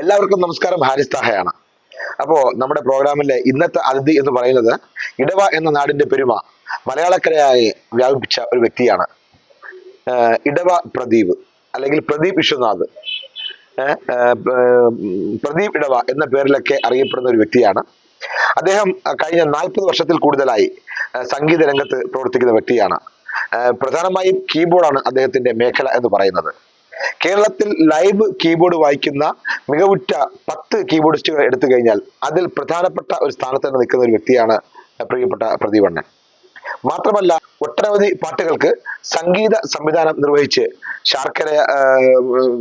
എല്ലാവർക്കും നമസ്കാരം. ഹാരിസ് താഹയാണ്. അപ്പോ നമ്മുടെ പ്രോഗ്രാമിലെ ഇന്നത്തെ അതിഥി എന്ന് പറയുന്നത് ഇടവ എന്ന നാടിന്റെ പെരുമ മലയാളക്കരയായി വ്യാപിപ്പിച്ച ഒരു വ്യക്തിയാണ്. ഇടവ പ്രദീപ് അല്ലെങ്കിൽ പ്രദീപ് വിശ്വനാഥ്. പ്രദീപ് ഇടവ എന്ന പേരിലൊക്കെ അറിയപ്പെടുന്ന ഒരു വ്യക്തിയാണ്. അദ്ദേഹം കഴിഞ്ഞ നാൽപ്പത് വർഷത്തിൽ കൂടുതലായി സംഗീത രംഗത്ത് പ്രവർത്തിക്കുന്ന വ്യക്തിയാണ്. പ്രധാനമായും കീബോർഡാണ് അദ്ദേഹത്തിന്റെ മേഖല എന്ന് പറയുന്നത്. കേരളത്തിൽ ലൈവ് കീബോർഡ് വായിക്കുന്ന മികവുറ്റ പത്ത് കീബോർഡിസ്റ്റുകൾ എടുത്തു കഴിഞ്ഞാൽ അതിൽ പ്രധാനപ്പെട്ട ഒരു സ്ഥാനത്ത് തന്നെ നിൽക്കുന്ന ഒരു വ്യക്തിയാണ് പ്രിയപ്പെട്ട പ്രദീപണ്ണൻ മാത്രമല്ല ഒട്ടനവധി പാട്ടുകൾക്ക് സംഗീത സംവിധാനം നിർവഹിച്ച് ശാർക്കര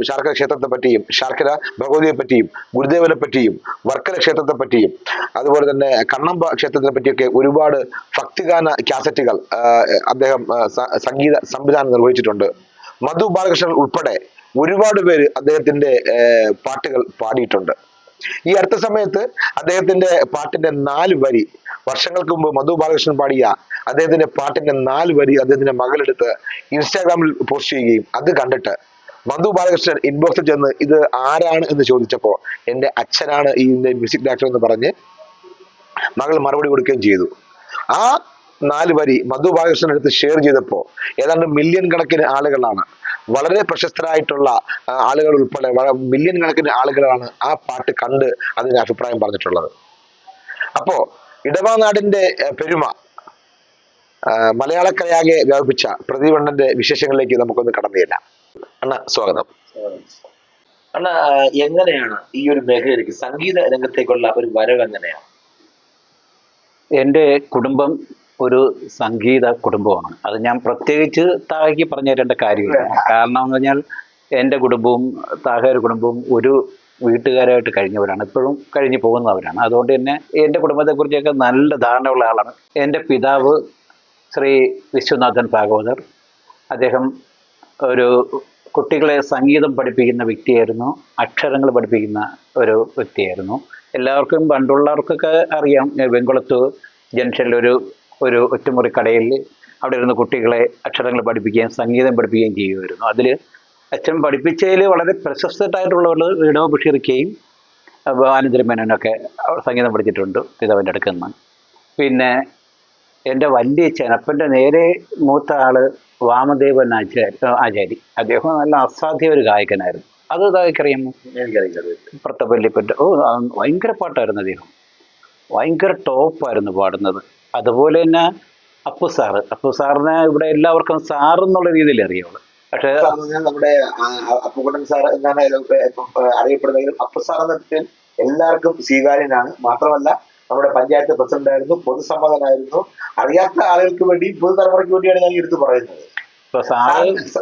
ശാർക്കര ക്ഷേത്രത്തെ പറ്റിയും ശാർക്കര ഭഗവതിയെ പറ്റിയും ഗുരുദേവനെ പറ്റിയും വർക്കര ക്ഷേത്രത്തെ പറ്റിയും അതുപോലെ തന്നെ കണ്ണമ്പ ക്ഷേത്രത്തെ പറ്റിയൊക്കെ ഒരുപാട് ഭക്തിഗാന കാസറ്റുകൾ അദ്ദേഹം സംഗീത സംവിധാനം നിർവഹിച്ചിട്ടുണ്ട്. മധു ബാലകൃഷ്ണൻ ഉൾപ്പെടെ ഒരുപാട് പേര് അദ്ദേഹത്തിന്റെ പാട്ടുകൾ പാടിയിട്ടുണ്ട്. ഈ അടുത്ത സമയത്ത് അദ്ദേഹത്തിന്റെ പാട്ടിന്റെ നാല് വരി വർഷങ്ങൾക്ക് മുമ്പ് മധു ബാലകൃഷ്ണൻ പാടിയ അദ്ദേഹത്തിന്റെ പാട്ടിന്റെ നാല് വരി അദ്ദേഹത്തിന്റെ മകളെടുത്ത് ഇൻസ്റ്റാഗ്രാമിൽ പോസ്റ്റ് ചെയ്യുകയും അത് കണ്ടിട്ട് മധു ബാലകൃഷ്ണൻ ഇൻബോക്സിൽ ചെന്ന് ഇത് ആരാണ്? എന്ന് ചോദിച്ചപ്പോൾ എന്റെ അച്ഛനാണ് ഈ മ്യൂസിക് ഡയറക്ടർ എന്ന് പറഞ്ഞ് മകൾ മറുപടി കൊടുക്കുകയും ചെയ്തു. ആ നാല് വരി മധു ബാലകൃഷ്ണൻ എടുത്ത് ഷെയർ ചെയ്തപ്പോൾ ഏതാണ്ട് മില്യൺ കണക്കിന് ആളുകളാണ്. വളരെ പ്രശസ്തരായിട്ടുള്ള ആളുകൾ ഉൾപ്പെടെ മില്യൺ കണക്കിന് ആളുകളാണ് ആ പാട്ട് കണ്ട് അതിന് അഭിപ്രായം പറഞ്ഞിട്ടുള്ളത്. അപ്പോ ഇടവനാടിന്റെ പെരുമ മലയാളക്കരയാകെ വ്യാപിപ്പിച്ച പ്രതിവണ്ണന്റെ വിശേഷങ്ങളിലേക്ക് നമുക്കൊന്ന് കടന്നു ചെല്ലാം. അണ്ണ സ്വാഗതം. അണ്ണ എങ്ങനെയാണ് ഈ ഒരു മേഖലയിലേക്ക് സംഗീത രംഗത്തേക്കുള്ള ഒരു വരവ് എങ്ങനെയാണ്? എന്റെ കുടുംബം ഒരു സംഗീത കുടുംബമാണ് അത് ഞാൻ പ്രത്യേകിച്ച് താഹയ്ക്ക് പറഞ്ഞു തരേണ്ട കാര്യമില്ല. കാരണം എന്ന് പറഞ്ഞാൽ എന്റെ കുടുംബവും താഹയുടെ കുടുംബവും ഒരു വീട്ടുകാരായിട്ട് കഴിഞ്ഞവരാണ്. ഇപ്പോഴും കഴിഞ്ഞു പോകുന്നവരാണ്. അതുകൊണ്ട് തന്നെ എന്റെ കുടുംബത്തെക്കുറിച്ചൊക്കെ നല്ല ധാരണയുള്ള ആളാണ്. എന്റെ പിതാവ് ശ്രീ വിശ്വനാഥൻ ഭാഗവതർ. അദ്ദേഹം ഒരു കുട്ടികളെ സംഗീതം പഠിപ്പിക്കുന്ന വ്യക്തിയായിരുന്നു. അക്ഷരങ്ങൾ പഠിപ്പിക്കുന്ന ഒരു വ്യക്തിയായിരുന്നു. എല്ലാവർക്കും പണ്ടുള്ളവർക്കൊക്കെ അറിയാം വെങ്കുളത്ത് ജംഗ്ഷനിൽ ഒരു ഒരു ഒറ്റമുറി കടയിൽ അവിടെ ഇരുന്ന് കുട്ടികളെ അക്ഷരങ്ങൾ പഠിപ്പിക്കുകയും സംഗീതം പഠിപ്പിക്കുകയും ചെയ്യുമായിരുന്നു. അതിൽ അച്ഛൻ പഠിപ്പിച്ചതിൽ വളരെ പ്രശസ്തരായിട്ടുള്ളവർ ഇടവ ബഷീർക്കയും ആനന്ദരമേനൊക്കെ സംഗീതം പഠിച്ചിട്ടുണ്ട് പിതാവിന്റെ അടുക്കൽ നിന്ന്. പിന്നെ എന്റെ വലിയ ചെനപ്പന്റെ നേരെ മൂത്ത ആൾ വാമദേവൻ ആചാരി ആചാരി. അദ്ദേഹം നല്ല അസാധ്യ ഒരു ഗായകനായിരുന്നു. അത് ഗായകറിയാമോ എനിക്കറിയില്ല. പ്രത്തപല്ലിപ്പന്റെ ഓ ഭയങ്കര പാട്ടായിരുന്നു അദ്ദേഹം. ഭയങ്കര ടോപ്പായിരുന്നു പാടുന്നത്. അതുപോലെ തന്നെ അപ്പു സാറ് അപ്പു സാറിനെ ഇവിടെ എല്ലാവർക്കും സാർ എന്നുള്ള രീതിയിൽ അറിയുള്ളൂ. പക്ഷേ നമ്മുടെ അപ്പുകുട്ടൻ സാർ എന്നാണ് അറിയപ്പെടുന്നെങ്കിലും അപ്പു സാർ എന്ന പേരിൽ എല്ലാവർക്കും സ്വീകാര്യനാണ്. മാത്രമല്ല നമ്മുടെ പഞ്ചായത്ത് പ്രസിഡന്റ് ആയിരുന്നു പൊതുസമ്മതനായിരുന്നു. അറിയാത്ത ആളുകൾക്ക് വേണ്ടി പുതുതലമുറയ്ക്ക് വേണ്ടിയാണ് ഞാൻ എടുത്തു പറയുന്നത്.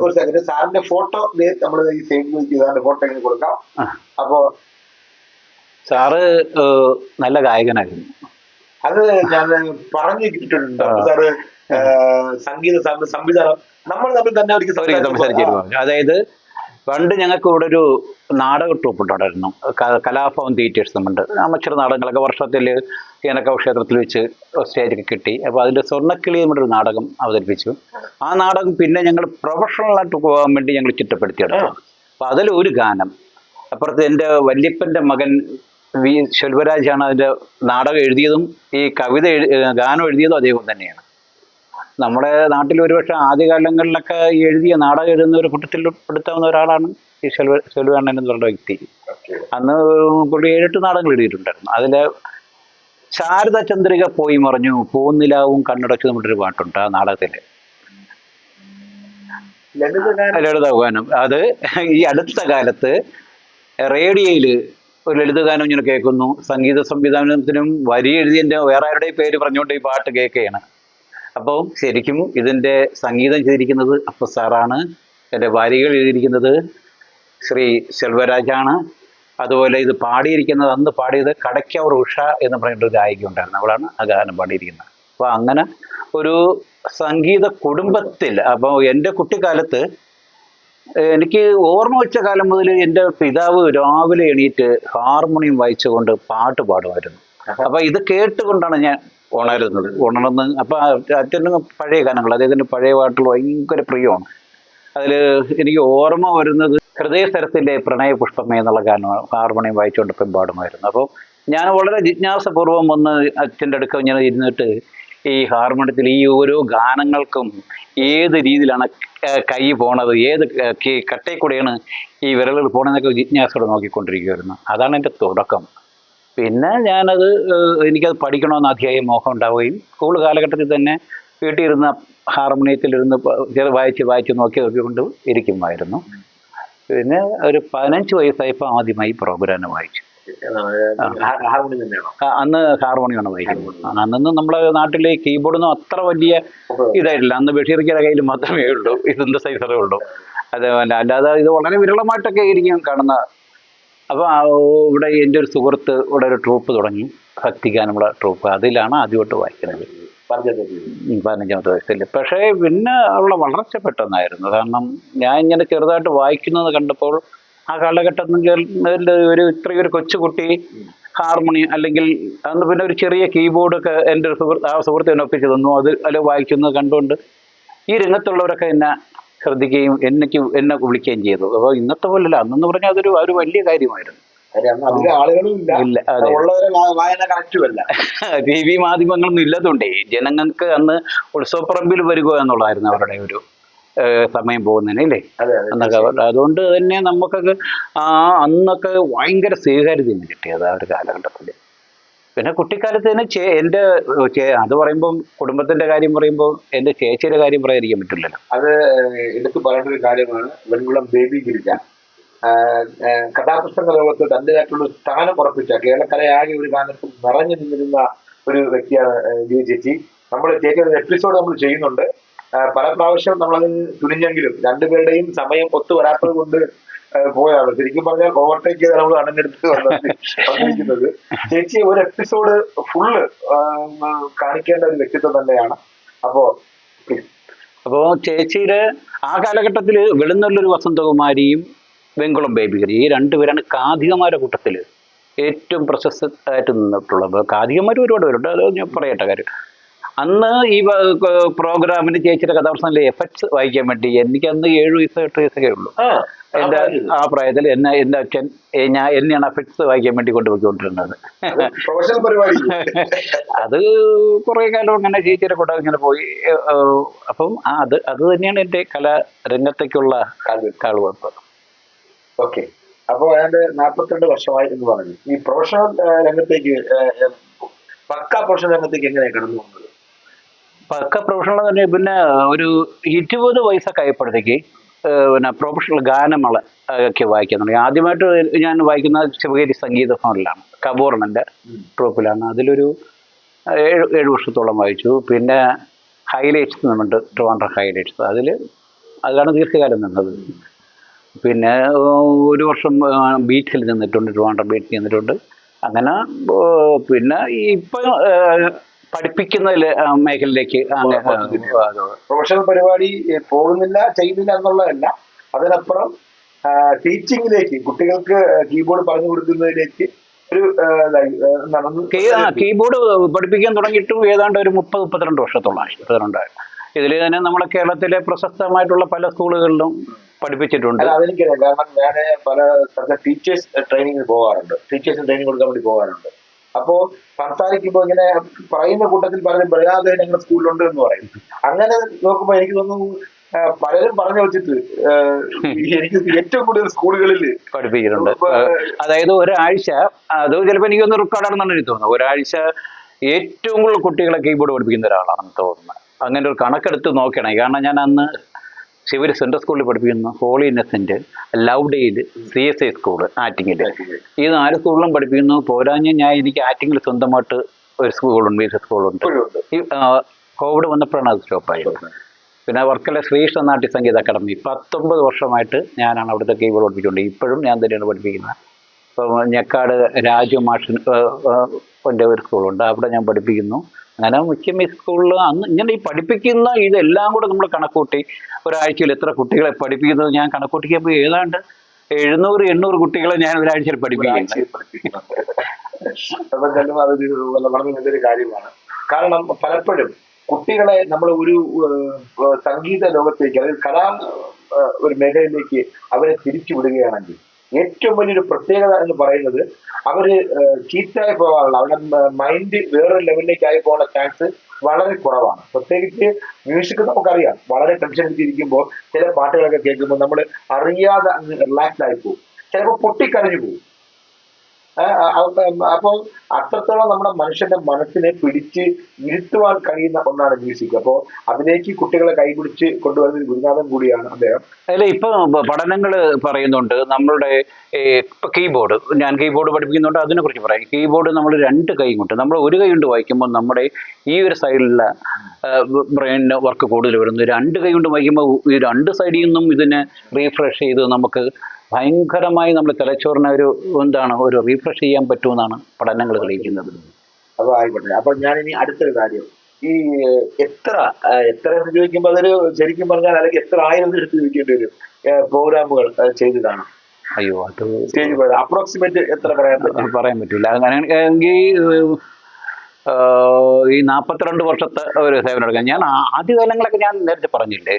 ഒരു സെക്കൻഡ് സാറിന്റെ ഫോട്ടോ നമ്മൾ ഈ സാറിന്റെ ഫോട്ടോ ഇങ്ങനെ കൊടുക്കാം. അപ്പോ സാറ് നല്ല ഗായകനായിരുന്നു. അത് ഞാൻ പറഞ്ഞു കിട്ടിയിട്ടുണ്ട് ആ. സാറ് സംഗീത സംവിധാനം. നമ്മൾ തമ്മിൽ തന്നെ ഒരിക്കൽ സംസാരിച്ചിരുന്നു അതായത് പണ്ട് ഞങ്ങൾക്ക് ഇവിടെ ഒരു നാടക ട്രൂപ്പ് ഉണ്ടായിരുന്നു. കലാഭവൻ തിയേറ്റേഴ്സ് എന്നുണ്ട്. അമച്ചർ നാടകങ്ങളൊക്കെ വർഷത്തിൽ ഏനക്കാവ് ക്ഷേത്രത്തിൽ വെച്ച് സ്റ്റേജൊക്കെ കിട്ടി. അപ്പോൾ അതിന്റെ സ്വർണക്കിളി നമ്മുടെ ഒരു നാടകം അവതരിപ്പിച്ചു. ആ നാടകം പിന്നെ ഞങ്ങൾ പ്രൊഫഷണലായിട്ട് പോകാൻ വേണ്ടി ഞങ്ങൾ ചിട്ടപ്പെടുത്തിയെടുത്തു. അപ്പോൾ അതിൽ ഒരു ഗാനം. അപ്പുറത്ത് എന്റെ വല്യപ്പന്റെ മകൻ വി ശെൽവരാജാണ് അതിന്റെ നാടകം എഴുതിയതും ഈ കവിത ഗാനം എഴുതിയതും അദ്ദേഹം തന്നെയാണ്. നമ്മുടെ നാട്ടിൽ ഒരുപക്ഷെ ആദ്യകാലങ്ങളിലൊക്കെ ഈ എഴുതിയ നാടകം എഴുതുന്ന ഒരു കൂട്ടത്തിൽ പെടുത്താവുന്ന ഒരാളാണ് ഈ ശെൽവ ശെൽവരാണൻ എന്ന് പറയുന്ന വ്യക്തി. അന്ന് പുള്ളി ഏഴെട്ട് നാടകങ്ങൾ എഴുതിയിട്ടുണ്ടായിരുന്നു. അതിൽ ശാരദ ചന്ദ്രിക പോയി മറിഞ്ഞു പൂന്നിലാവും കണ്ണടച്ചു നമ്മുടെ പാട്ടുണ്ട് ആ നാടകത്തിൽ ലളിതഗാനം. അത് ഈ അടുത്ത കാലത്ത് റേഡിയോയിൽ ഒരു ലളിതഗാനം ഇങ്ങനെ കേൾക്കുന്നു. സംഗീത സംവിധാനത്തിനും വരി എഴുതിയതിന്റെ വേറെ ആരുടെയും പേര് പറഞ്ഞുകൊണ്ട് ഈ പാട്ട് കേൾക്കുകയാണ്. അപ്പോൾ ശരിക്കും ഇതിന്റെ സംഗീതം ചെയ്തിരിക്കുന്നത് അപ്പ സാറാണ്. എന്റെ വരികൾ എഴുതിയിരിക്കുന്നത് ശ്രീ സെൽവരാജാണ് അതുപോലെ ഇത് പാടിയിരിക്കുന്നത് അന്ന് പാടിയത് കടയ്ക്കവർ ഉഷ എന്ന് പറഞ്ഞിട്ട് ഒരു ഗായിക ഉണ്ടായിരുന്നു. അവളാണ് ആ ഗാനം പാടിയിരിക്കുന്നത്. അപ്പോൾ അങ്ങനെ ഒരു സംഗീത കുടുംബത്തിൽ അപ്പോൾ എന്റെ കുട്ടിക്കാലത്ത് എനിക്ക് ഓർമ്മ വെച്ച കാലം മുതൽ എന്റെ പിതാവ് രാവിലെ എണീറ്റ് ഹാർമോണിയം വായിച്ചുകൊണ്ട് പാട്ട് പാടുമായിരുന്നു. അപ്പൊ ഇത് കേട്ടുകൊണ്ടാണ് ഞാൻ ഉണരുന്നത്. ഉണർന്ന് അപ്പൊ അച്ഛനും പഴയ ഗാനങ്ങൾ അദ്ദേഹത്തിന്റെ പഴയ പാട്ടുകൾ ഭയങ്കര പ്രിയമാണ്. അതിൽ എനിക്ക് ഓർമ്മ വരുന്നത് ഹൃദയസരത്തിലെ പ്രണയ പുഷ്പമേ എന്നുള്ള ഗാനമാണ് ഹാർമോണിയം വായിച്ചുകൊണ്ട് ഇപ്പം പാടുമായിരുന്നു. അപ്പോൾ ഞാൻ വളരെ ജിജ്ഞാസപൂർവം വന്ന് അച്ഛന്റെ അടുക്ക ഇങ്ങനെ ഇരുന്നിട്ട് ഈ ഹാർമോണിയത്തിൽ ഈ ഓരോ ഗാനങ്ങൾക്കും ഏത് രീതിയിലാണ് ക- പോണത് ഏത് കട്ടയിൽ കൂടെയാണ് ഈ വിരലുകൾ പോണതെന്നൊക്കെ ജിജ്ഞാസയോടെ നോക്കിക്കൊണ്ടിരിക്കുമായിരുന്നു അതാണ് എന്റെ തുടക്കം. പിന്നെ ഞാനത് എനിക്കത് പഠിക്കണമെന്ന് അധ്യായം മോഹം ഉണ്ടാവുകയും സ്കൂൾ കാലഘട്ടത്തിൽ തന്നെ വീട്ടിലിരുന്ന ഹാർമോണിയത്തിലിരുന്ന് ചെറു വായിച്ച് വായിച്ച് നോക്കി നോക്കിക്കൊണ്ട് ഇരിക്കുമായിരുന്നു. പിന്നെ ഒരു പതിനഞ്ച് വയസ്സായപ്പോൾ ആദ്യമായി പ്രോഗ്രാം വായിച്ചു. അന്ന് ഹാർമോണിയമാണ് വായിക്കുന്നത്. അന്നൊന്നും നമ്മുടെ നാട്ടിലെ കീബോർഡൊന്നും അത്ര വലിയ ഇതായിട്ടില്ല. അന്ന് ബഷീർക്കിയുടെ കയ്യിൽ മാത്രമേ ഉള്ളൂ. ഇതിന്റെ സൈസറേ ഉള്ളൂ. അതേപോലെ അല്ലാതെ ഇത് വളരെ വിരളമായിട്ടൊക്കെ ആയിരിക്കും കാണുന്ന. അപ്പോൾ ഇവിടെ എന്റെ ഒരു സുഹൃത്ത് ഇവിടെ ഒരു ട്രൂപ്പ് തുടങ്ങി. ഭക്തിഗാനമുള്ള ട്രൂപ്പ് അതിലാണ് ആദ്യമായിട്ട് വായിക്കുന്നത്. പതിനഞ്ചാമത്തെ വയസ്സിൽ പക്ഷേ പിന്നെ ഉള്ള വളർച്ച പെട്ടെന്നായിരുന്നു. കാരണം ഞാൻ ഇങ്ങനെ ചെറുതായിട്ട് വായിക്കുന്നത് കണ്ടപ്പോൾ ആ കാലഘട്ടത്തിൽ ഒരു ഇത്രയും ഒരു കൊച്ചുകുട്ടി ഹാർമോണിയം അല്ലെങ്കിൽ അന്ന് പിന്നെ ഒരു ചെറിയ കീബോർഡൊക്കെ എന്റെ ഒരു സുഹൃത്ത് ആ സുഹൃത്ത് എന്നെ ഒപ്പിച്ച് തന്നു. അത് അല്ല വായിക്കുന്നത് കണ്ടുകൊണ്ട് ഈ രംഗത്തുള്ളവരൊക്കെ എന്നെ ശ്രദ്ധിക്കുകയും എനിക്ക് എന്നെ വിളിക്കുകയും ചെയ്തു. അപ്പോൾ ഇന്നത്തെ പോലല്ല അന്നെന്ന് പറഞ്ഞാൽ അതൊരു ഒരു വലിയ കാര്യമായിരുന്നു. ടി വി മാധ്യമങ്ങളൊന്നും ഇല്ലാത്തതുകൊണ്ടേ ജനങ്ങൾക്ക് അന്ന് ഉത്സവപ്പറമ്പിൽ വരിക എന്നുള്ളതായിരുന്നു അവരുടെ ഒരു സമയം പോകുന്നതിന് അല്ലേ? അന്നൊക്കെ അതുകൊണ്ട് തന്നെ നമുക്കൊക്കെ ആ അന്നൊക്കെ ഭയങ്കര സ്വീകാര്യതയാണ് കിട്ടിയത് ആ ഒരു കാലഘട്ടത്തിൽ പിന്നെ കുട്ടിക്കാലത്ത് തന്നെ ചേ എന്റെ ചേ അത് പറയുമ്പം കുടുംബത്തിന്റെ കാര്യം പറയുമ്പോൾ എന്റെ ചേച്ചിയുടെ കാര്യം പറയാതിരിക്കാൻ പറ്റില്ലല്ലോ. അത് എടുത്ത് പറയേണ്ട ഒരു കാര്യമാണ്. വെൺകുളം ബേബി ഗിരിജ. കഥാപുസ്തക ലോകത്ത് തന്റെതായിട്ടുള്ള സ്ഥാനം ഉറപ്പിച്ച കേരളക്കരയാകെ ഒരു കാലത്ത് നിറഞ്ഞു നിന്നിരുന്ന ഒരു വ്യക്തിയാണ് ഗിരി ചേച്ചി. നമ്മൾ ചേച്ചിയുടെ എപ്പിസോഡ് നമ്മൾ ചെയ്യുന്നുണ്ട്. പല പ്രാവശ്യം നമ്മളത് തുനിഞ്ഞെങ്കിലും രണ്ടുപേരുടെയും സമയം ഒത്തു വരാത്തത് കൊണ്ട് പോയതാണ്. ശരിക്കും പറഞ്ഞാൽ ഓവർടേക്ക് ചെയ്താൽ നമ്മൾ അണഞ്ഞെടുത്ത് വന്നിരിക്കുന്നത്. ചേച്ചി ഒരു എപ്പിസോഡ് ഫുള്ള് കാണിക്കേണ്ട ഒരു വ്യക്തിത്വം തന്നെയാണ്. അപ്പോ അപ്പോ ചേച്ചിയുടെ ആ കാലഘട്ടത്തിൽ വെളുന്നൊല്ലൊരു വസന്തകുമാരിയും വെങ്കുളം ബേബികരി ഈ രണ്ടുപേരാണ് കാതികമാരുടെ കൂട്ടത്തിൽ ഏറ്റവും പ്രശസ്തമായിട്ട് നിന്നിട്ടുള്ളത്. കാതികന്മാർ ഒരുപാട് പേരുണ്ട്. അത് ഞാൻ പറയട്ടെ കാര്യം. അന്ന് ഈ പ്രോഗ്രാമിന് ചേച്ചിയുടെ കഥാപ്രസംഗത്തിലെ എഫക്ട്സ് വായിക്കാൻ വേണ്ടി എനിക്ക് അന്ന് ഏഴ് വയസ്സ് എട്ട് വയസ്സൊക്കെ ഉള്ളൂ. എന്റെ ആ പ്രായത്തിൽ എന്നെ എന്റെ അച്ഛൻ ഞാൻ എന്നെയാണ് എഫക്ട്സ് വായിക്കാൻ വേണ്ടി കൊണ്ടുപോയിക്കൊണ്ടിരുന്നത്. പ്രൊഫഷണൽ പരിപാടി. അത് കുറെ കാലം അങ്ങനെ ചേച്ചിയുടെ കൂടെ ഇങ്ങനെ പോയി. അപ്പം അത് അത് തന്നെയാണ് എന്റെ കലാരംഗത്തേക്കുള്ള കാൽവെപ്പ്. ഓക്കെ. അപ്പൊ ഏതാണ്ട് നാൽപ്പത്തിരണ്ട് വർഷമായി എന്ന് പറഞ്ഞു. ഈ പ്രൊഫഷണൽ രംഗത്തേക്ക് പക്ക പ്രൊഫഷണൽ രംഗത്തേക്ക് എങ്ങനെയാണ് കടന്നു പോകുന്നത് പക്ക പ്രൊഫഷണൽ തന്നെ പിന്നെ ഒരു ഇരുപത് വയസ്സൊക്കെ ആയപ്പോഴത്തേക്ക് പിന്നെ പ്രൊഫഷണൽ ഗാനമേള ഒക്കെ വായിക്കാൻ തുടങ്ങി ആദ്യമായിട്ട് ഞാൻ വായിക്കുന്ന ശിവഗിരി സംഗീത ഭവനിലാണ് കബോർണന്റെ ട്രൂപ്പിലാണ് അതിലൊരു ഏഴ് ഏഴ് വർഷത്തോളം വായിച്ചു. പിന്നെ ഹൈലൈറ്റ്സ് എന്നുണ്ട് ട്രിവാൻഡ്രം ഹൈലൈറ്റ്സ്. അതിൽ അതിലാണ് ദീർഘകാലം നിന്നത്. പിന്നെ ഒരു വർഷം ബീച്ചിൽ നിന്നിട്ടുണ്ട് ട്രിവാൻഡ്രം ബീച്ചിൽ നിന്നിട്ടുണ്ട്. അങ്ങനെ പിന്നെ ഇപ്പം പഠിപ്പിക്കുന്നതിൽ മേഖലയിലേക്ക് പ്രൊഫഷണൽ പരിപാടി പോകുന്നില്ല ചെയ്യുന്നില്ല എന്നുള്ളതല്ല. അതിനപ്പുറം ടീച്ചിങ്ങിലേക്ക് കുട്ടികൾക്ക് കീബോർഡ് പറഞ്ഞു കൊടുക്കുന്നതിലേക്ക് ഒരു കീബോർഡ് പഠിപ്പിക്കാൻ തുടങ്ങിയിട്ടും ഏതാണ്ട് ഒരു മുപ്പത് മുപ്പത്തിരണ്ട് വർഷത്തോളമായി മുപ്പത്തിരണ്ടായി ഇതിൽ തന്നെ നമ്മുടെ കേരളത്തിലെ പ്രശസ്തമായിട്ടുള്ള പല സ്കൂളുകളിലും പഠിപ്പിച്ചിട്ടുണ്ട്. അതെനിക്കറിയാം. കാരണം ഞാൻ പല ടീച്ചേഴ്സ് ട്രെയിനിങ്ങിന് പോകാറുണ്ട്. ടീച്ചേഴ്സിന് ട്രെയിനിങ് കൊടുക്കാൻ വേണ്ടി പോകാറുണ്ട്. അപ്പോ സംസാരിക്കുമ്പോൾ ഇങ്ങനെ പറയുന്ന കൂട്ടത്തിൽ പലരും പറയാതെ ഞങ്ങളുടെ സ്കൂളിലുണ്ട് എന്ന് പറയും. അങ്ങനെ നോക്കുമ്പോൾ എനിക്ക് തോന്നുന്നു പലരും പറഞ്ഞു വെച്ചിട്ട് എനിക്ക് ഏറ്റവും കൂടുതൽ സ്കൂളുകളിൽ പഠിപ്പിക്കുന്നുണ്ട്. അതായത് ഒരാഴ്ച അത് ചിലപ്പോൾ എനിക്കൊന്ന് റെക്കോർഡാണെന്നാണ് എനിക്ക് തോന്നുന്നത്. ഒരാഴ്ച ഏറ്റവും കൂടുതൽ കുട്ടികളെ കീബോർഡ് പഠിപ്പിക്കുന്ന ഒരാളാണെന്ന് തോന്നുന്നത് അങ്ങനെ ഒരു കണക്കെടുത്ത് നോക്കണേ. കാരണം ഞാൻ അന്ന് ശിവരി സെൻട്രൽ സ്കൂളിൽ പഠിപ്പിക്കുന്ന ഹോളി ഇന്നസെന്റ് ലൗഡയിൽ സി എസ് ഐ സ്കൂൾ ആറ്റിങ്ങിൽ ഈ നാല് സ്കൂളിലും പഠിപ്പിക്കുന്നു പോരാഞ്ഞ് ഞാൻ എനിക്ക് ആറ്റിങ്ങിൽ സ്വന്തമായിട്ട് ഒരു സ്കൂളുണ്ട് ബി സ്കൂളുണ്ട്. ഈ കോവിഡ് വന്നപ്പോഴാണ് അത് സ്റ്റോപ്പായത് പിന്നെ വർക്കല ശ്രീകൃഷ്ണ നാട്യ സംഗീത അക്കാദമി പത്തൊമ്പത് വർഷമായിട്ട് ഞാനാണ് അവിടുത്തെ കീബോർഡ് പഠിപ്പിച്ചുകൊണ്ട് ഇപ്പോഴും ഞാൻ തന്നെയാണ് പഠിപ്പിക്കുന്നത്. ഇപ്പം ഞെക്കാട് രാജു മാഷൻ എന്റെ ഒരു സ്കൂളുണ്ട്. അവിടെ ഞാൻ പഠിപ്പിക്കുന്നു. അങ്ങനെ മിക്ക ഈ സ്കൂളിൽ അന്ന് ഇങ്ങനെ ഈ പഠിപ്പിക്കുന്ന ഇതെല്ലാം കൂടെ നമ്മൾ കണക്കൂട്ടി. ഒരാഴ്ചയിൽ എത്ര കുട്ടികളെ പഠിപ്പിക്കുന്നത് ഞാൻ കണക്കൂട്ടിക്കുമ്പോൾ ഏതാണ്ട് എഴുന്നൂറ് എണ്ണൂറ് കുട്ടികളെ ഞാൻ ഒരാഴ്ചയിൽ പഠിപ്പിക്കുന്നു ഒരാഴ്ചയിൽ പഠിപ്പിക്കുന്നുണ്ട്. അതെന്തായാലും അതൊരു വളരെ നല്ലൊരു കാര്യമാണ്. കാരണം പലപ്പോഴും കുട്ടികളെ നമ്മൾ ഒരു സംഗീത ലോകത്തേക്ക് അതായത് കലാ ഒരു മേഖലയിലേക്ക് അവരെ തിരിച്ചു വിടുകയാണെങ്കിൽ ഏറ്റവും വലിയൊരു പ്രത്യേകത എന്ന് പറയുന്നത് അവർ ചീറ്റായി പോകാനുള്ള അവരുടെ മൈൻഡ് വേറൊരു ലെവലിലേക്ക് ആയി പോകുന്ന ചാൻസ് വളരെ കുറവാണ്. പ്രത്യേകിച്ച് മ്യൂസിക് നമുക്കറിയാം. വളരെ ടെൻഷൻ അടിച്ചിരിക്കുമ്പോൾ ചില പാട്ടുകളൊക്കെ കേൾക്കുമ്പോൾ നമ്മൾ അറിയാതെ റിലാക്സ് ആയി പോകും. ചിലപ്പോൾ പൊട്ടിക്കരഞ്ഞു പോകും. അപ്പോൾ അത്രത്തോളം നമ്മുടെ മനുഷ്യന്റെ മനസ്സിനെ പിടിച്ച് ഇരുത്തുവാൻ കഴിയുന്ന ഒന്നാണ് മ്യൂസിക്. അപ്പോൾ അതിലേക്ക് കുട്ടികളെ കൈപിടിച്ച് കൊണ്ടുവരുന്ന ഒരു ഗുരുനാഥൻ കൂടിയാണ് അദ്ദേഹം. അല്ല ഇപ്പൊ പഠനങ്ങൾ പറയുന്നുണ്ട്. നമ്മളുടെ ഇപ്പൊ കീബോർഡ്. ഞാൻ കീബോർഡ് പഠിപ്പിക്കുന്നുണ്ട് അതിനെ കുറിച്ച് പറയാം. കീബോർഡ് നമ്മൾ രണ്ട് കൈ കൊണ്ട് നമ്മൾ ഒരു കൈ കൊണ്ട് വായിക്കുമ്പോൾ നമ്മുടെ ഈ ഒരു സൈഡിലുള്ള ബ്രെയിനിന് വർക്ക് കൂടുതൽ വരുന്നു. രണ്ട് കൈ കൊണ്ട് വായിക്കുമ്പോൾ ഈ രണ്ട് സൈഡിൽ നിന്നും ഇതിനെ റീഫ്രഷ് ചെയ്ത് നമുക്ക് ഭയങ്കരമായി നമ്മൾ തലച്ചോറിനെ ഒരു എന്താണ് ഒരു റീഫ്രഷ് ചെയ്യാൻ പറ്റുമെന്നാണ് പഠനങ്ങൾ തെളിയിക്കുന്നത്. അപ്പൊ ആയിക്കോട്ടെ. അപ്പൊ ഞാൻ ഇനി അടുത്തൊരു കാര്യം. ഈ എത്ര എത്ര എന്ന് ചോദിക്കുമ്പോൾ അതൊരു ശരിക്കും പറഞ്ഞാൽ അല്ലെങ്കിൽ എത്ര ആയിരം എടുത്ത് ചോദിക്കേണ്ടി വരും പ്രോഗ്രാമുകൾ ചെയ്ത് കാണാം അയ്യോ അത് അപ്രോക്സിമേറ്റ് എത്ര പറയാൻ പറ്റും? പറയാൻ പറ്റില്ല അങ്ങനെ എങ്കിൽ ഈ നാൽപ്പത്തിരണ്ട് വർഷത്തെ ഒരു സേവനം എടുക്കാൻ. ഞാൻ ആദ്യകാലങ്ങളൊക്കെ ഞാൻ നേരത്തെ പറഞ്ഞില്ലേ?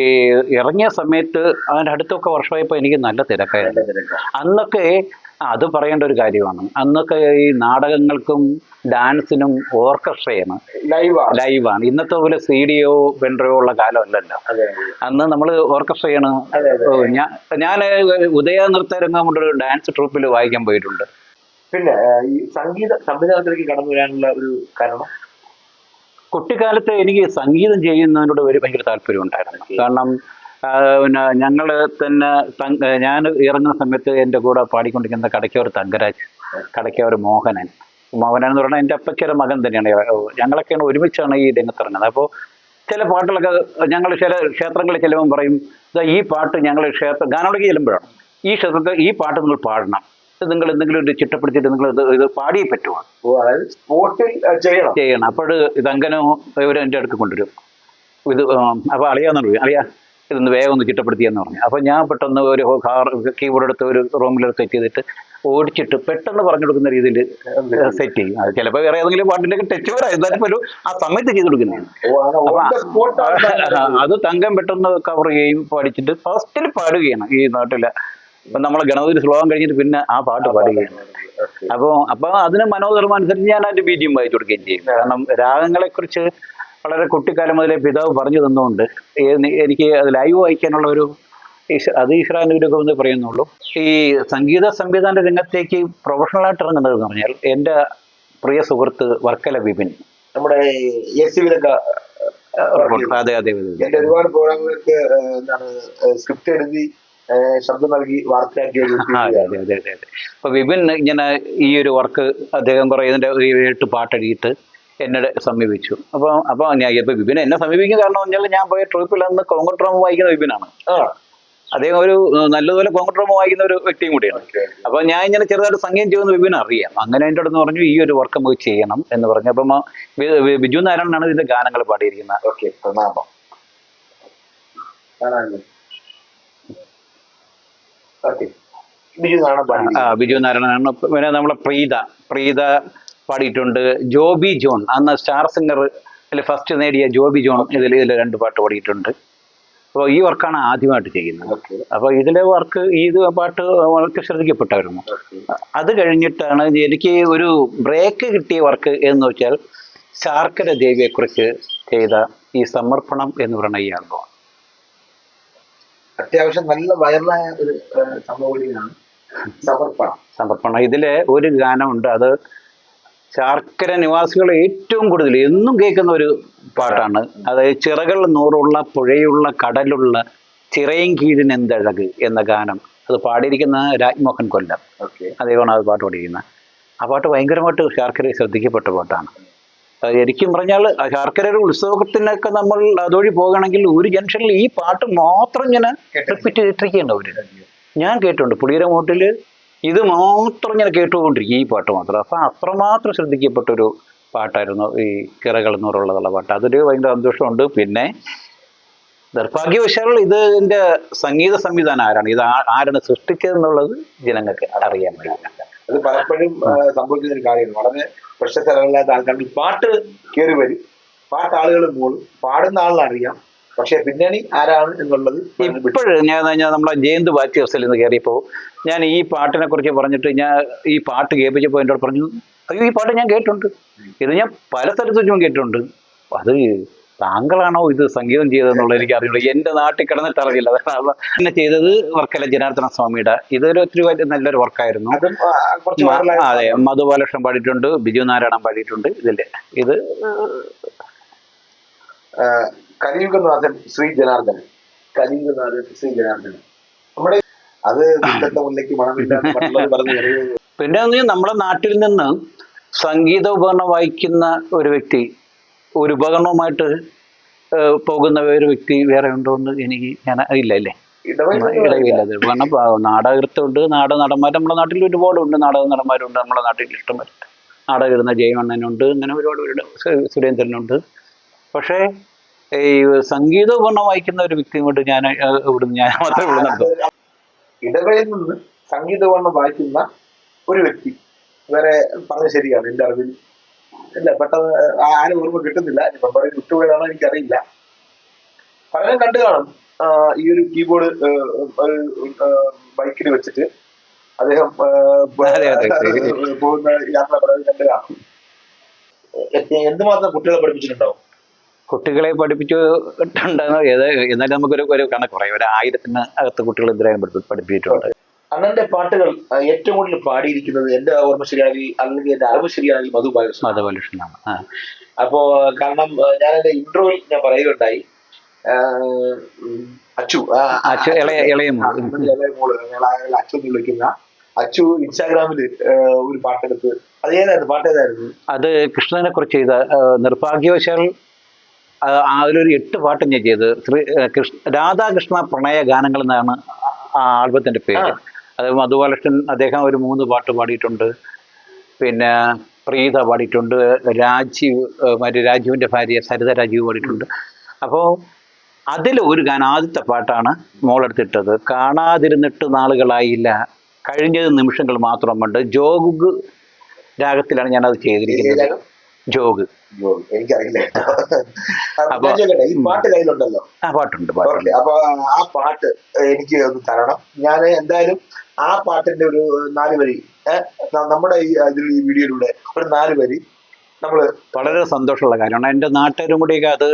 ഈ ഇറങ്ങിയ സമയത്ത് അതിന്റെ അടുത്തൊക്കെ വർഷമായപ്പോൾ എനിക്ക് നല്ല തിരക്കായിരുന്നു. അന്നൊക്കെ അത് പറയേണ്ട ഒരു കാര്യമാണ്. അന്നൊക്കെ ഈ നാടകങ്ങൾക്കും ഡാൻസിനും ഓർക്കസ്ട്രയാണ്. ലൈവാണ്. ലൈവാണ്. ഇന്നത്തെ പോലെ സി ഡിയോ പെൻഡ്രയോ ഉള്ള കാലമല്ലല്ലോ. അന്ന് നമ്മൾ ഓർക്കസ്ട്രയാണ്. ഞാൻ ഞാൻ ഉദയ നൃത്തരംഗം കൊണ്ടൊരു ഡാൻസ് ട്രൂപ്പിൽ വായിക്കാൻ പോയിട്ടുണ്ട്. പിന്നെ ഈ സംഗീത സംവിധാനത്തിലേക്ക് കടന്നു വരാനുള്ള ഒരു കാരണം? കുട്ടിക്കാലത്ത് എനിക്ക് സംഗീതം ചെയ്യുന്നതിനോട് ഒരു ഭയങ്കര താല്പര്യം ഉണ്ടായിരുന്നു. കാരണം പിന്നെ ഞങ്ങൾ തന്നെ ഞാൻ ഇറങ്ങുന്ന സമയത്ത് എന്റെ കൂടെ പാടിക്കൊണ്ടിരിക്കുന്ന കടയ്ക്കവർ തങ്കരാജ് കടയ്ക്കവർ മോഹനൻ. മോഹനൻ എന്ന് പറഞ്ഞാൽ എന്റെ അപ്പയ്ക്കൊരു മകൻ തന്നെയാണ്. ഞങ്ങളൊക്കെയാണ് ഒരുമിച്ചാണ് ഈ രംഗത്ത് ഇറങ്ങുന്നത്. അപ്പോൾ ചില പാട്ടുകളൊക്കെ ഞങ്ങൾ ചില ക്ഷേത്രങ്ങളിൽ ചെല്ലുമ്പോൾ പറയും ഈ പാട്ട് ഞങ്ങൾ ക്ഷേത്ര ഗാനോടേക്ക് ചെല്ലുമ്പോഴാണ്. ഈ ക്ഷേത്രത്തിൽ ഈ പാട്ട് നിങ്ങൾ പാടണം. ഇത് നിങ്ങൾ എന്തെങ്കിലും ഒരു ചിട്ടപ്പെടുത്തിയിട്ട് നിങ്ങൾ ഇത് ഇത് പാടിയേ പറ്റുമോ സ്പോട്ടിൽ ചെയ്യണം. ചെയ്യണം. അപ്പോൾ ഇതങ്ങനെ ഇവർ എന്റെ അടുത്ത് കൊണ്ടുവരും. ഇത് അപ്പോൾ അറിയാമെന്ന് പറയും അറിയാം ഇതൊന്ന് വേഗം ഒന്ന് ചിട്ടപ്പെടുത്തിയെന്ന് പറഞ്ഞു. അപ്പോൾ ഞാൻ പെട്ടെന്ന് ഒരു കാർ കീബോർഡ് എടുത്ത് ഒരു റൂമിൽ സെറ്റ് ചെയ്തിട്ട് ഓടിച്ചിട്ട് പെട്ടെന്ന് പറഞ്ഞു കൊടുക്കുന്ന രീതിയിൽ സെറ്റ് ചെയ്യും. അത് ചിലപ്പോൾ വേറെ ഏതെങ്കിലും പാട്ടിന്റെയൊക്കെ ടച്ച് വരാം എന്തായാലും ഒരു ആ സമയത്ത് ചെയ്ത് കൊടുക്കുന്നതാണ്. അത് തങ്കം പെട്ടെന്ന് കവർ ചെയ്യും പഠിച്ചിട്ട് ഫസ്റ്റിൽ പാടുകയാണ് ഈ നാട്ടിലെ ഇപ്പം നമ്മൾ ഗണപതി ശ്ലോകം കഴിഞ്ഞിട്ട് പിന്നെ ആ പാട്ട് പാടുകയാണ്. അപ്പോൾ അപ്പോൾ അതിന് മനോധർമ്മം അനുസരിച്ച് ഞാൻ അതിന്റെ ബീജിയം വായിച്ചു കൊടുക്കുകയും ചെയ്യും കാരണം രാഗങ്ങളെക്കുറിച്ച് വളരെ കുട്ടിക്കാലം മുതലേ പിതാവ് പറഞ്ഞു തന്നുകൊണ്ട് എനിക്ക് അത് ലൈവ് വായിക്കാനുള്ള ഒരു അത് ഈശ്വരാനുഗ്രഹം എന്ന് പറയുന്നുള്ളൂ ഈ സംഗീത സംവിധാന രംഗത്തേക്ക് പ്രൊഫഷണലായിട്ട് ഇറങ്ങുന്നത് എന്ന് പറഞ്ഞാൽ എന്റെ പ്രിയ സുഹൃത്ത് വർക്കല വിപിൻ നമ്മുടെ അതെ അതെ ഒരുപാട് പ്രോഗ്രാമുകൾക്ക് എന്താണ് സ്ക്രിപ്റ്റ് എഴുതി ശബ്ദം നൽകി വാർത്തയാക്കിയ അപ്പൊ വിപിൻ ഇങ്ങനെ ഈ ഒരു വർക്ക് അദ്ദേഹം കുറെ ഇതിന്റെ എട്ട് പാട്ടെഴുതിയിട്ട് എന്നെ സമീപിച്ചു. അപ്പൊ അപ്പൊ ഞാൻ ഇപ്പൊ വിപിൻ എന്നെ സമീപിക്കുന്ന കാരണം പറഞ്ഞാൽ ഞാൻ പോയ ട്രിപ്പിൽ അന്ന് കോങ്കർ ഡ്രാമ വായിക്കുന്ന വിപിനാണ്. അദ്ദേഹം ഒരു നല്ലതുപോലെ കോങ്കർ ഡ്രാമ വായിക്കുന്ന ഒരു വ്യക്തിയും കൂടിയാണ്. അപ്പൊ ഞാൻ ഇങ്ങനെ ചെറുതായിട്ട് സംഗീതം ചെയ്യുന്ന വിപിൻ അറിയാം. അങ്ങനെ എന്റെ അടുത്ത് പറഞ്ഞു ഈ ഒരു വർക്ക് നമുക്ക് ചെയ്യണം എന്ന് പറഞ്ഞു. അപ്പം ബിജു നാരായണനാണ് ഇതിന്റെ ഗാനങ്ങൾ പാടിയിരിക്കുന്നത്. ഓക്കെ പ്രണാമം. ബിജു നാരായണ ബിജു നാരായണനാണ്. പിന്നെ നമ്മളെ പ്രീത. പ്രീത പാടിയിട്ടുണ്ട്. ജോബി ജോൺ. അന്ന് സ്റ്റാർ സിംഗർ അതിൽ ഫസ്റ്റ് നേടിയ ജോബി ജോൺ ഇതിൽ ഇതിൽ രണ്ട് പാട്ട് പാടിയിട്ടുണ്ട്. അപ്പോൾ ഈ വർക്കാണ് ആദ്യമായിട്ട് ചെയ്യുന്നത്. അപ്പോൾ ഇതിലെ വർക്ക് ഈ പാട്ട് വളരെ ശ്രദ്ധിക്കപ്പെട്ടായിരുന്നു അത് കഴിഞ്ഞിട്ടാണ് എനിക്ക് ഒരു ബ്രേക്ക് കിട്ടിയ വർക്ക് എന്ന് വെച്ചാൽ ശാർക്കര ദേവിയെക്കുറിച്ച് ചെയ്ത ഈ സമർപ്പണം എന്ന് പറയുന്ന ഈ ആൽബം. അത്യാവശ്യം നല്ല വൈറലായ ഒരു സംഭവം കൂടിയാണ് സമർപ്പണം സമർപ്പണം ഇതിലെ ഒരു ഗാനമുണ്ട്. അത് ചാർക്കര നിവാസികൾ ഏറ്റവും കൂടുതൽ എന്നും കേൾക്കുന്ന ഒരു പാട്ടാണ്. അതായത് ചിറകൾ നൂറുള്ള പുഴയുള്ള കടലുള്ള ചിറയും കീഴിന് എന്തഴക് എന്ന ഗാനം. അത് പാടിയിരിക്കുന്ന രാജ്മോഹൻ കൊല്ലം. അദ്ദേഹമാണ് അത് പാട്ട് പാടിയിരിക്കുന്നത് ആ പാട്ട് ഭയങ്കരമായിട്ട് ശർക്കര ശ്രദ്ധിക്കപ്പെട്ട പാട്ടാണ്. ശരിക്കും പറഞ്ഞാൽ ശർക്കരയുടെ ഉത്സവത്തിനൊക്കെ നമ്മൾ അതുവഴി പോകുകയാണെങ്കിൽ ഒരു ജംഗ്ഷനിൽ ഈ പാട്ട് മാത്രം ഇങ്ങനെ റിപ്പീറ്റ് ചെയ്തിട്ടിരിക്കുകയാണ് അവർ. ഞാൻ കേട്ടിട്ടുണ്ട് പുളിയരമൂട്ടിൽ ഇത് മാത്രം ഇങ്ങനെ കേട്ടുകൊണ്ടിരിക്കും ഈ പാട്ട് മാത്രം. അപ്പം അത്രമാത്രം ശ്രദ്ധിക്കപ്പെട്ടൊരു പാട്ടായിരുന്നു ഈ കിറകൾ എന്നൂറുള്ളതുള്ള പാട്ട്. അതൊരു ഭയങ്കര സന്തോഷമുണ്ട്. പിന്നെ നിർഭാഗ്യവശാൽ ഇതിന്റെ സംഗീത സംവിധാനം ആരാണ്? ഇത് ആരാണ് സൃഷ്ടിച്ചതെന്നുള്ളത് ജനങ്ങൾക്ക് അറിയാൻ പറ്റില്ല. അത് പലപ്പോഴും സംഭവിക്കുന്ന ഒരു കാര്യമാണ്. വളരെ പ്രശസ്തരല്ലാത്ത ആൾക്കാർക്ക് ആൾക്കാർ പാട്ട് കയറി വരും. പാട്ട് ആളുകൾ മൂളും. പാടുന്ന ആളിനറിയാം പക്ഷെ പിന്നണി ആരാണ് എന്നുള്ളത് ഇപ്പോഴും ഞാൻ കഴിഞ്ഞാൽ നമ്മളെ ജയന്ത് ബാറ്റി ഹൗസിൽ നിന്ന് കയറിയപ്പോൾ ഞാൻ ഈ പാട്ടിനെ കുറിച്ച് പറഞ്ഞിട്ട് ഞാൻ ഈ പാട്ട് കേൾപ്പിച്ചപ്പോൾ എന്നോട് പറഞ്ഞു അയ്യോ ഈ പാട്ട് ഞാൻ കേട്ടിട്ടുണ്ട്. ഇത് ഞാൻ പല സ്ഥലത്തും കേട്ടിട്ടുണ്ട്. അത് താങ്കളാണോ ഇത് സംഗീതം ചെയ്തതെന്നുള്ളത് എനിക്ക് അറിയില്ല എന്റെ നാട്ടിൽ കിടന്നിട്ട് അറിയില്ല അതാണ് പിന്നെ ചെയ്തത് വർക്കല ജനാർദ്ദന സ്വാമിയുടെ. ഇതൊരു ഒത്തിരി വലിയ നല്ലൊരു വർക്കായിരുന്നു. അതെ മധു കുറച്ച് മ- viral ആയ അതെ മധുബാലകൃഷ്ണൻ പാടിയിട്ടുണ്ട് ബിജു നാരായണൻ പാടിയിട്ടുണ്ട് ഇതിന്റെ ഇത് കലിയുഗനാഥൻ ശ്രീ ജനാർദ്ദനൻ. കലിയുഗനാഥൻ ശ്രീ ജനാർദ്ദനൻ. നമ്മുടെ അത് മണമില്ല പറഞ്ഞു പിന്നെ നമ്മുടെ നാട്ടിൽ നിന്ന് സംഗീത ഉപകരണം വായിക്കുന്ന ഒരു വ്യക്തി ഒരു ഉപകരണവുമായിട്ട് പോകുന്ന ഒരു വ്യക്തി വേറെ ഉണ്ടോ എന്ന് എനിക്ക് ഞാൻ ഇല്ല അല്ലേ? കാരണം നാടകൃത്തുണ്ട് നാടക നടന്മാർ നമ്മുടെ നാട്ടിൽ ഒരുപാടുണ്ട് നാടക നടന്മാരുണ്ട് നമ്മുടെ നാട്ടിൽ ഇഷ്ടംപോലെ നാടകരുന്ന ജയമണ്ണനുണ്ട് അങ്ങനെ ഒരുപാട് പേരുണ്ട് സു- സുരേന്ദ്രനുണ്ട്. പക്ഷേ ഈ സംഗീത ഉപകരണം വായിക്കുന്ന ഒരു വ്യക്തി കൊണ്ട് ഞാൻ ഇവിടുന്ന് ഞാൻ മാത്രമേ ഇവിടെ നടത്തും ഇടവഴിയിൽ നിന്ന് ഉപകരണം വായിക്കുന്ന ഒരു വ്യക്തി വേറെ പറഞ്ഞ ശരിയാണ് എന്റെ അറിവിൽ ഇല്ല പെട്ടെന്ന് ആരും ഓർമ്മ കിട്ടുന്നില്ല. പറയുന്നത് വിട്ടുപോയതാണോ എനിക്കറിയില്ല. പലരും കണ്ടു കാണും. ഈ ഒരു കീബോർഡ് ഒരു ബൈക്കിൽ വെച്ചിട്ട് അദ്ദേഹം. പോകുന്ന യാത്ര പലരും കണ്ടു കാണും. എന്തുമാത്രം കുട്ടികളെ പഠിപ്പിച്ചിട്ടുണ്ടാവും കുട്ടികളെ പഠിപ്പിച്ചിട്ടുണ്ടെന്ന് ഏത് എന്നാലും നമുക്കൊരു ഒരു കണക്ക് പറയാം. ഒരു ആയിരത്തിന് അകത്ത് കുട്ടികൾ ഇതിനായി പഠിപ്പിച്ചിട്ടുണ്ട്. അണ്ണന്റെ പാട്ടുകൾ ഏറ്റവും കൂടുതൽ പാടിയിരിക്കുന്നത് എന്റെ ഓർമ്മ ശരിയാണെങ്കിൽ അല്ലെങ്കിൽ എന്റെ അറിവ് ശരിയാണെങ്കിൽ മധു ബാലകൃഷ്ണൻ. മധു ബാലകൃഷ്ണനാണ്. അപ്പോ കാരണം ഞാൻ എന്റെ ഇൻട്രോയിൽ ഞാൻ പറയുകയുണ്ടായി. അച്ചു അച്ചു, ഇളയ- ഇളയ മോൾ. അച്ചു എന്ന് വിളിക്കുന്ന അച്ചു ഇൻസ്റ്റാഗ്രാമിൽ ഒരു പാട്ടെടുത്ത്. അത് ഏതായിരുന്നു? പാട്ട് ഏതായിരുന്നു? അത് കൃഷ്ണനെ കുറിച്ച് ചെയ്ത നിർഭാഗ്യവശാൽ അതിലൊരു എട്ട് പാട്ട് ഞാൻ ചെയ്ത്. ശ്രീ കൃഷ്ണ രാധാകൃഷ്ണ പ്രണയ ഗാനങ്ങൾ എന്നാണ് ആ ആൽബത്തിന്റെ പേര്. അത് മധുബാലകൃഷ്ണൻ അദ്ദേഹം ഒരു മൂന്ന് പാട്ട് പാടിയിട്ടുണ്ട്. പിന്നെ പ്രീത പാടിയിട്ടുണ്ട്. രാജീവ് മറ്റേ രാജീവിന്റെ ഭാര്യ സരിത രാജീവ് പാടിയിട്ടുണ്ട്. അപ്പോൾ അതിൽ ഒരു ഗാനം ആദ്യത്തെ പാട്ടാണ് മോളെടുത്തിട്ടത്. കാണാതിരുന്നിട്ട് നാളുകളായില്ല. കഴിഞ്ഞത് നിമിഷങ്ങൾ മാത്രം കൊണ്ട് ജോഗ് രാഗത്തിലാണ് ഞാനത് ചെയ്തിരിക്കുന്നത്. ജോഗ്. എനിക്കറിയില്ല. ഞാൻ ഈ പാട്ട് കയ്യിലുണ്ടല്ലോ? ആ പാട്ടുണ്ട് പാട്ടുണ്ട്. അപ്പൊ ആ പാട്ട് എനിക്ക് ഒന്ന് തരണം. ഞാൻ എന്തായാലും ആ പാട്ടിന്റെ ഒരു നാല് വരി നമ്മുടെ ഈ ഇതിൽ ഈ വീഡിയോയിലൂടെ ഒരു നാല് വരി നമ്മൾ വളരെ സന്തോഷമുള്ള കാര്യമാണ്. എന്റെ നാട്ടുകാരും കൂടിയൊക്കെ അത്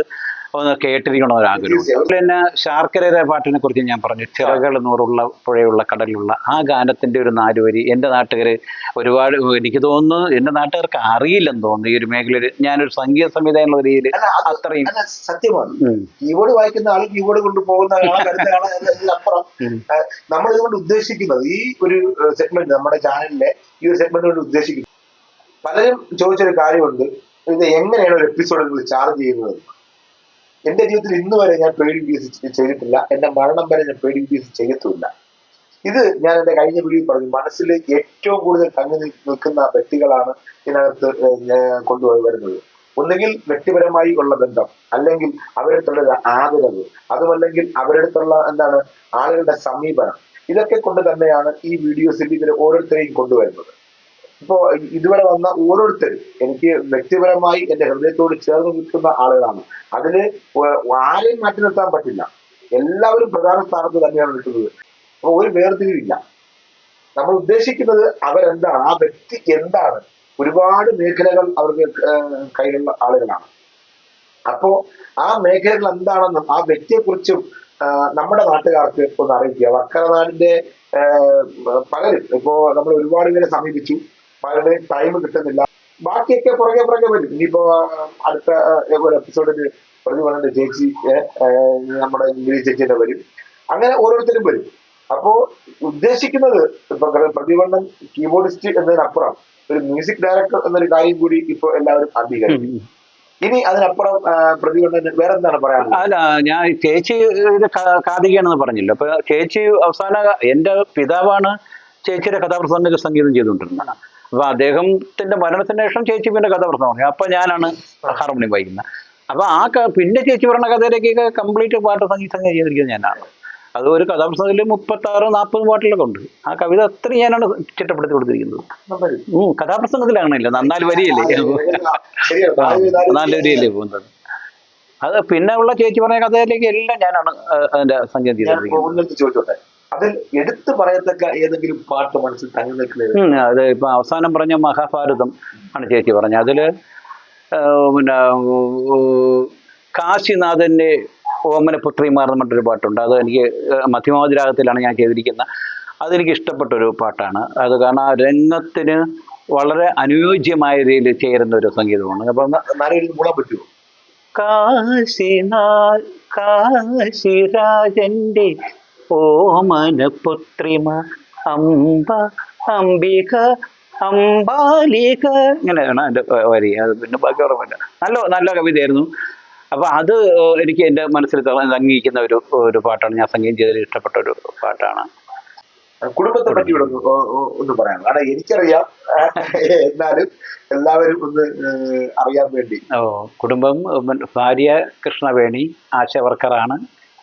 ഒന്ന് കേട്ടിരിക്കണം ഒരാഗ്രഹം തന്നെ ശാർക്കരയുടെ പാട്ടിനെ കുറിച്ച് ഞാൻ പറഞ്ഞു. ചിറകൾ നൂറുള്ള പുഴയുള്ള കടലുള്ള ആ ഗാനത്തിന്റെ ഒരു നാലുവരി എന്റെ നാട്ടുകാർ ഒരുപാട് എനിക്ക് തോന്നുന്നു എന്റെ നാട്ടുകാർക്ക് അറിയില്ലെന്ന് തോന്നുന്നു ഈ ഒരു മേഖലയിൽ. ഞാനൊരു സംഗീത സംവിധാനം എന്നുള്ള രീതിയിൽ അത്രയും സത്യമാണ്. കീബോർഡ് വായിക്കുന്ന ആൾ കീബോർഡ് കൊണ്ടുപോകുന്ന പോകുന്ന. ഏഹ്, നമ്മൾ ഇതുകൊണ്ട് ഉദ്ദേശിക്കുന്നത് ഈ ഒരു സെഗ്മെന്റ് നമ്മുടെ ചാനലിലെ ഈ ഒരു സെഗ്മെന്റ് കൊണ്ട് ഉദ്ദേശിക്കുന്നത്. പലരും ചോദിച്ചൊരു കാര്യമുണ്ട്. ഇത് എങ്ങനെയാണ് ഒരു എപ്പിസോഡ് നിങ്ങൾ ചാർജ് ചെയ്യുന്നത്? എന്റെ ജീവിതത്തിൽ ഇന്ന് വരെ ഞാൻ പെയ്ഡ് വീഡിയോസ് ചെയ്തിട്ടില്ല. എന്റെ മരണം വരെ ഞാൻ പെയ്ഡ് വീഡിയോസ് ചെയ്യത്തുമില്ല ഇത് ഞാൻ എന്റെ കഴിഞ്ഞ വീഡിയോയിൽ പറഞ്ഞു. മനസ്സിൽ ഏറ്റവും കൂടുതൽ തങ്ങി നിൽക്കുന്ന വ്യക്തികളാണ് ഇതിനകത്ത് കൊണ്ടുപോയി വരുന്നത്. ഒന്നുകിൽ വ്യക്തിപരമായി ഉള്ള ബന്ധം അല്ലെങ്കിൽ അവരടുത്തുള്ള ആദരവ് അതുമല്ലെങ്കിൽ അവരടുത്തുള്ള എന്താണ് ആളുകളുടെ സമീപനം. ഇതൊക്കെ കൊണ്ട് തന്നെയാണ് ഈ വീഡിയോസിൽ ഇവർ ഓരോരുത്തരെയും കൊണ്ടുവരുന്നത്. ഇപ്പോ ഇതുവരെ വന്ന ഓരോരുത്തരും എനിക്ക് വ്യക്തിപരമായി എന്റെ ഹൃദയത്തോട് ചേർന്ന് നിൽക്കുന്ന ആളുകളാണ്. അതിന് ആരെയും മാറ്റി നിർത്താൻ പറ്റില്ല. എല്ലാവരും പ്രധാന സ്ഥാനത്ത് തന്നെയാണ് നിൽക്കുന്നത്. അപ്പൊ ഒരു വേർതിരിവില്ല. നമ്മൾ ഉദ്ദേശിക്കുന്നത് അവരെന്താണ്? ആ വ്യക്തി എന്താണ്? ഒരുപാട് മേഖലകൾ അവർക്ക് കയ്യിലുള്ള ആളുകളാണ്. അപ്പോ ആ മേഖലകൾ എന്താണെന്നും ആ വ്യക്തിയെക്കുറിച്ചും നമ്മുടെ നാട്ടുകാർക്ക് ഒന്ന് അറിയിക്കുക. വക്കരനാടിന്റെ പലരും ഇപ്പോ നമ്മൾ ഒരുപാട് പേരെ സമീപിച്ചു. പലരുടെയും ടൈം കിട്ടുന്നില്ല. ബാക്കിയൊക്കെ പുറകെ പുറകെ വരും. ഇനിയിപ്പോ അടുത്ത ഒരു എപ്പിസോഡിൽ പ്രതിഭവന്റെ ചേച്ചി ഏഹ് ആഹ് നമ്മുടെ ഇംഗ്ലീഷ് ചേച്ചിയുടെ വരും. അങ്ങനെ ഓരോരുത്തരും വരും. അപ്പോ ഉദ്ദേശിക്കുന്നത് ഇപ്പൊ പ്രതിവണ്ണൻ കീബോർഡിസ്റ്റ് എന്നതിനപ്പുറം ഒരു മ്യൂസിക് ഡയറക്ടർ എന്നൊരു കാര്യം കൂടി ഇപ്പൊ എല്ലാവരും അംഗീകരിക്കും. ഇനി അതിനപ്പുറം ആ, വേറെ എന്താണ് പറയാനുള്ളത് അല്ല ഞാൻ ചേച്ചി കാതികയാണെന്ന് പറഞ്ഞില്ല? അപ്പൊ ചേച്ചി അവസാന എന്റെ പിതാവാണ് ചേച്ചിയുടെ കഥാപ്രസംഗ സംഗീതം ചെയ്തുകൊണ്ടിരുന്നത്. അപ്പൊ അദ്ദേഹത്തിന്റെ മരണത്തിന് ശേഷം ചേച്ചി പിന്നെ കഥാപ്രസംഗം പറഞ്ഞു അപ്പൊ ഞാനാണ് ഹാർമോണിയം വായിക്കുന്നത് അപ്പൊ ആ പിന്നെ ചേച്ചി പറഞ്ഞ കഥയിലേക്ക് കംപ്ലീറ്റ് പാട്ട് സംഗീത സംഗീതം ചെയ്തിരിക്കുന്നത് ഞാനാണ്. അത് ഒരു കഥാപ്രസംഗത്തിൽ മുപ്പത്തി ആറ് നാൽപ്പത് പാട്ടിലൊക്കെ ഉണ്ട്. ആ കവിത അത്രയും ഞാനാണ് ചിട്ടപ്പെടുത്തി കൊടുത്തിരിക്കുന്നത്. കഥാപ്രസംഗത്തിലാണല്ലോ നന്നാൽ വരിയല്ലേ? നാല് വരിയല്ലേ? പോകുന്നത്. അത് പിന്നെ ഉള്ള ചേച്ചി പറഞ്ഞ കഥയിലേക്ക് എല്ലാം ഞാനാണ് അതിന്റെ സംഗീതം ചെയ്തിരിക്കുന്നത്. അതിൽ എടുത്തു പറയത്തക്ക ഏതെങ്കിലും പാട്ട് മനസ്സിൽ തങ്ങി നിൽക്കുന്നത് അത് ഇപ്പൊ അവസാനം പറഞ്ഞ മഹാഭാരതം ആണ് ചേച്ചി പറഞ്ഞത്. അതിൽ പിന്നെ കാശിനാഥന്റെ ഓമനപുത്രിമാർ എന്ന് പറഞ്ഞൊരു പാട്ടുണ്ട്. അത് എനിക്ക് മധ്യമാതിരാഗത്തിലാണ് ഞാൻ ചെയ്തിരിക്കുന്നത് അതെനിക്ക് ഇഷ്ടപ്പെട്ടൊരു പാട്ടാണ്. അത് കാരണം ആ രംഗത്തിന് വളരെ അനുയോജ്യമായ രീതിയിൽ ചേരുന്ന ഒരു സംഗീതമാണ്. അപ്പം മൂളാൻ പറ്റുമോ? കാശിനാ കാശിരാജന്റെ ഓമനപുത്രിമ അംബ അംബിക അംബാലിക. ഇങ്ങനെയാണ് എന്റെ വരി. അത് പിന്നെ ബാക്കി ഓർമ്മയില്ല നല്ല നല്ല കവിതയായിരുന്നു. അപ്പൊ അത് എനിക്ക് എന്റെ മനസ്സിൽ തങ്ങിയിരിക്കുന്ന ഒരു ഒരു പാട്ടാണ്. ഞാൻ സംഗീതം ചെയ്തതിൽ ഇഷ്ടപ്പെട്ട ഒരു പാട്ടാണ്. കുടുംബത്തെ പറ്റി ഒന്ന് പറയാം. കാരണം എനിക്കറിയാം എന്നാലും എല്ലാവരും ഒന്ന് അറിയാൻ വേണ്ടി. ഓ കുടുംബം ഭാര്യ കൃഷ്ണവേണി ആശ വർക്കറാണ്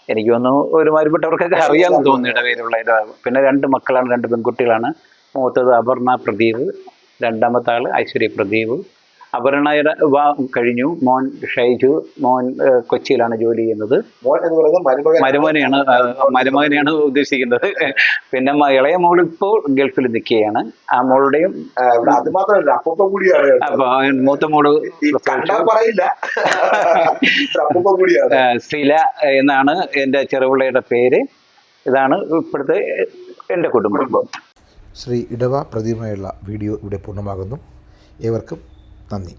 എനിക്ക് തോന്നുന്നു ഒരുമാതിരിപ്പെട്ടവർക്കൊക്കെ അറിയാമെന്ന് തോന്നുന്നു ഇടവേലുള്ള പിന്നെ രണ്ട് മക്കളാണ് രണ്ട് പെൺകുട്ടികളാണ്. മൂത്തത് അപർണ പ്രദീപ് രണ്ടാമത്തെ ആൾ ഐശ്വര്യ പ്രദീപ്. അപർണയുടെ വിവാഹം കഴിഞ്ഞു. മോൻ ഷൈജു മോൻ കൊച്ചിയിലാണ് ജോലി ചെയ്യുന്നത്. മോൻ മരുമോനെയാണ് മരുമകനെയാണ് ഉദ്ദേശിക്കുന്നത്. പിന്നെ ഇളയ മോൾ ഇപ്പോൾ ഗൾഫിൽ നിൽക്കുകയാണ്. ആ മോളുടെയും ആ, അത് മാത്രമല്ല അപ്പൂപ്പ കൂടിയാണ്. കേട്ടോ. അപ്പൊ മൂത്ത മോൾ ശ്രീല എന്നാണ് എന്റെ ചെറുപിള്ളയുടെ പേര്. ഇതാണ് ഇപ്പോഴത്തെ എന്റെ കുടുംബം. കുടുംബം ശ്രീ ഇടവ പ്രതിമയുള്ള വീഡിയോ ഇവിടെ പൂർണമാകുന്നു. ഏവർക്കും നന്ദി